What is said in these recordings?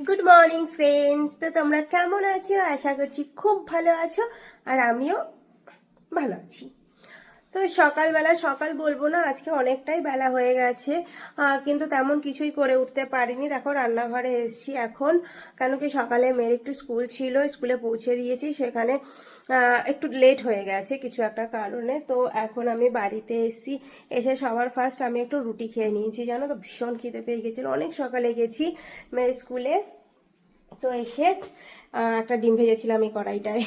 Good morning friends তো তোমরা কেমন আছো? আশা করছি খুব ভালো আছো, আর আমিও ভালো আছি। তো সকালবেলা সকাল বলব না, আজকে অনেকটাই বেলা হয়ে গেছে কিন্তু তেমন কিছুই করে উঠতে পারিনি। দেখো, রান্নাঘরে এসেছি এখন, কেন কি সকালে মেয়ের একটু স্কুল ছিল, স্কুলে পৌঁছে দিয়েছি, সেখানে একটু লেট হয়ে গেছে কিছু একটা কারণে। তো এখন আমি বাড়িতে এসেছি, এসে সবার ফার্স্ট আমি একটু রুটি খেয়ে নিয়েছি, জানো তো, ভীষণ খিদে পেয়ে গেছিল। অনেক সকালে গেছি মেয়ের স্কুলে, তো এসে একটা ডিম ভেজেছিলাম এই কড়াইটায়।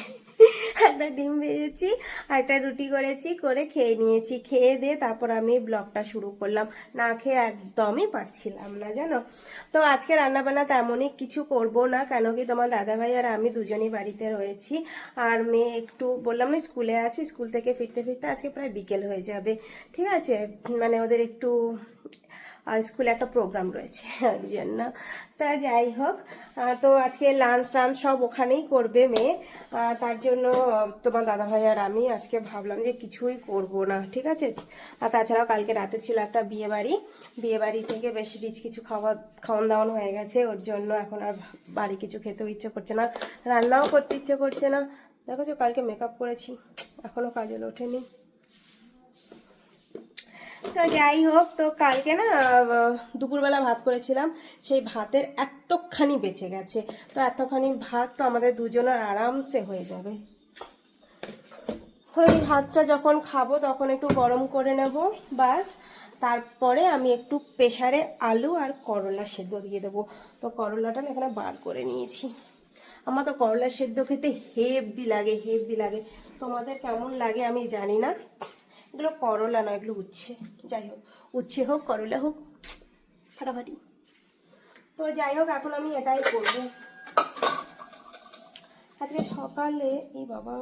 একটা ডিম ভেজেছি, আর একটা রুটি করেছি, করে খেয়ে নিয়েছি। খেয়ে দিয়ে তারপর আমি ব্লগটা শুরু করলাম। না খেয়ে একদমই পারছিলাম না, জানো? তো আজকে রান্নাবান্না তেমনই কিছু করব না, কেন কি তোমার দাদাভাই আর আমি দুজনই বাড়িতে রয়েছি। আর মেয়ে একটু, বললাম না, স্কুলে আছি, স্কুল থেকে ফিরতে ফিরতে আজকে প্রায় বিকেল হয়ে যাবে। ঠিক আছে? মানে ওদের একটু স্কুলে একটা প্রোগ্রাম রয়েছে ওর জন্য। তা যাই হোক তো আজকে লাঞ্চ টাঞ্চ সব ওখানেই করবে মেয়ে। তার জন্য তোমার দাদাভাই আর আমি আজকে ভাবলাম যে কিছুই করব না, ঠিক আছে? আর তাছাড়াও কালকে রাতে ছিল একটা বিয়ে বাড়ি। বিয়ে বাড়ি থেকে বেশ রিচ কিছু খাওয়া খাওয়ান দাওয়ান হয়ে গেছে, ওর জন্য এখন আর বাড়ি কিছু খেতেও ইচ্ছে করছে না, রান্নাও করতে ইচ্ছে করছে না। দেখো কালকে মেকআপ করেছি এখনও কাজল ওঠেনি। তো যাই হোক, তো কালকে না দুপুরবেলা ভাত করেছিলাম, সেই ভাতের এতখানি বেঁচে গেছে। তো এতখানি ভাত তো আমাদের দুজনের আরামসে হয়ে যাবে। ওই ভাতটা যখন খাব, তখন একটু গরম করে নেব বাস তারপরে আমি একটু প্রেশারে আলু আর করলা সেদ্ধ দিয়ে দেবো। তো করলাটা না এখানে বার করে নিয়েছি। আমার তো করলা সেদ্ধ খেতে হেভি লাগে হেভি লাগে। তোমাদের কেমন লাগে আমি জানি না। এগুলো করলা নয়, এগুলো উচ্ছে। যাই হোক, উচ্ছে হোক, করলা হোক, ফাটাফাটি। তো যাই হোক, এখন আমি এটাই করব। আজকে সকালে এই বাবা,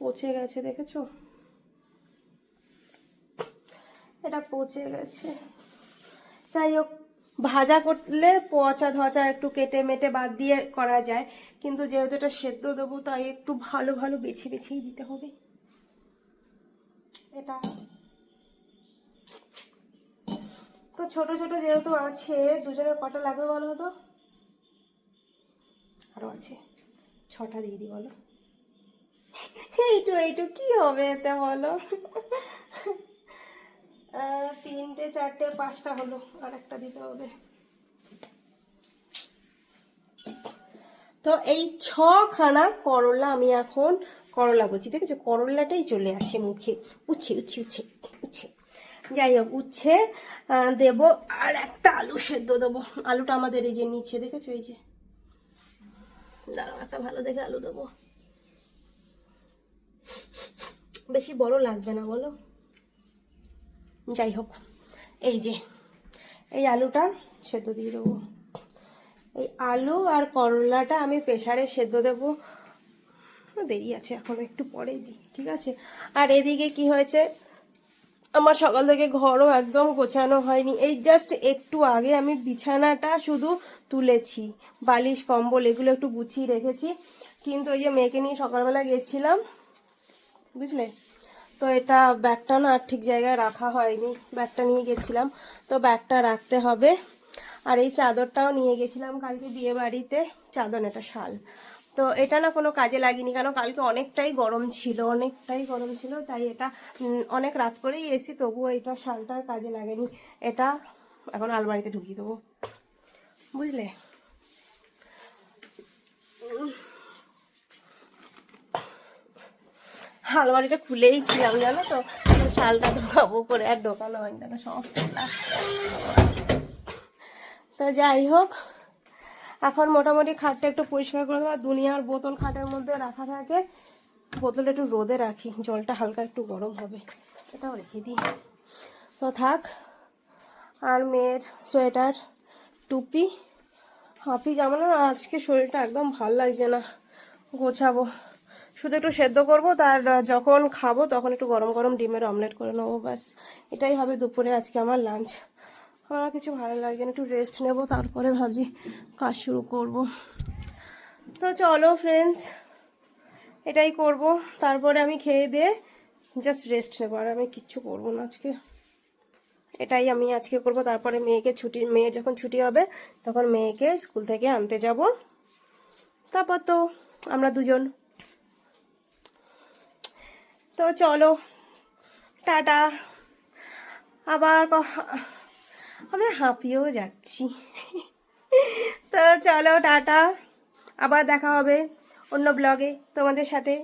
পচে গেছে, দেখেছ? এটা পচে গেছে। যাই হোক, ভাজা করলে পচা ধচা একটু কেটে মেটে বাদ দিয়ে করা যায়। কিন্তু যেহেতু এটা সেদ্ধ দেবো, তাই একটু ভালো ভালো বেছে বেছেই দিতে হবে। এটা। তো ছোট ছোট যেহেতু আছে দুজনের কটা লাগবে বলো তো? আরও আছে। ছটা দিয়ে দিই বলো। এইটু এইটু কি হবে এতে বলো? তিনটে চারটে পাঁচটা হলো। আর একটা দিতে হবে। তো এই ছখানা করলা আমি এখন করলা বলছি, দেখেছ? করলাটাই চলে আসে মুখে। উচ্ছে উচ্ছে উচ্ছে উচ্ছে। যাই হোক, উচ্ছে দেবো, আর একটা আলু সেদ্ধ দেবো। আলুটা আমাদের এই যে নিচে, দেখেছ? এই যে। দাঁড়াও, একটা ভালো দেখে আলু দেবো। বেশি বড় লাগবে না, বলো? যাই হোক, এই যে, এই আলুটা সেদ্ধ দিয়ে দেবো। এই আলু আর করলাটা আমি প্রেসারে সেদ্ধ দেবো। দেরি আছে, এখন একটু পরে দিই, ঠিক আছে? আর এদিকে কি হয়েছে? আমার সকাল থেকে ঘরও একদম গোছানো হয়নি। এই জাস্ট একটু আগে আমি বিছানাটা শুধু তুলেছি, বালিশ, কম্বল, এগুলো একটু গুছিয়ে রেখেছি। কিন্তু ওই যে মেয়েকে নিয়ে সকালবেলা গেছিলাম, বুঝলে? তো এটা ব্যাগটা না ঠিক জায়গায় রাখা হয়নি, ব্যাগটা নিয়ে গেছিলাম। তো ব্যাগটা রাখতে হবে। আর এই চাদরটাও নিয়ে গেছিলাম কালকে বিয়ে বাড়িতে চাদর এটা শাল। তো এটা না কোনো কাজে লাগেনি কেন কালকে অনেকটাই গরম ছিল, অনেকটাই গরম ছিল, তাই এটা অনেক রাত করেই এসি তবুও এটা শালটা কাজে লাগেনি। এটা এখন আলমারিতে ঢুকিয়ে দেবো। বুঝলে? আলমারিটা খুলেই ছিলাম, জানো তো? শালটা ঢোকাবো করে আর ঢোকানো দেখো সব খোলা। তো যাই হোক এখন মোটামুটি খাটটা একটু পরিষ্কার করে দেওয়া দুনিয়ার বোতল খাটের মধ্যে রাখা থাকে। বোতলটা একটু রোদে রাখি, জলটা হালকা একটু গরম হবে। এটাও রেখে দিই। তো থাক, আর মেয়ের সোয়েটার, টুপি, হাফি জামা না আজকে শরীরটা একদম ভালো লাগছে না। গোছাবো। শুধু একটু সেদ্ধ করব, তার যখন খাব তখন একটু গরম গরম ডিমের অমলেট করে নেব, ব্যাস। এটাই হবে দুপুরে আজকে আমার লাঞ্চ আমার কিছু ভালো লাগছে না, একটু রেস্ট নেব, তারপরে ভাবছি কাজ শুরু করব। তো চলো ফ্রেন্ডস এটাই করব। তারপরে আমি খেয়ে দিয়ে জাস্ট রেস্ট নেব, আর আমি কিচ্ছু করব না আজকে। এটাই আমি আজকে করব। তারপরে মেয়েকে ছুটি মেয়ে যখন ছুটি হবে, তখন মেয়েকে স্কুল থেকে আনতে যাব। তারপর তো আমরা দুজন। তো চলো, টাটা। আবার আমরা হাঁপিয়েও যাচ্ছি। তো চলো টাটা। আবার দেখা হবে অন্য ব্লগে তোমাদের সাথে।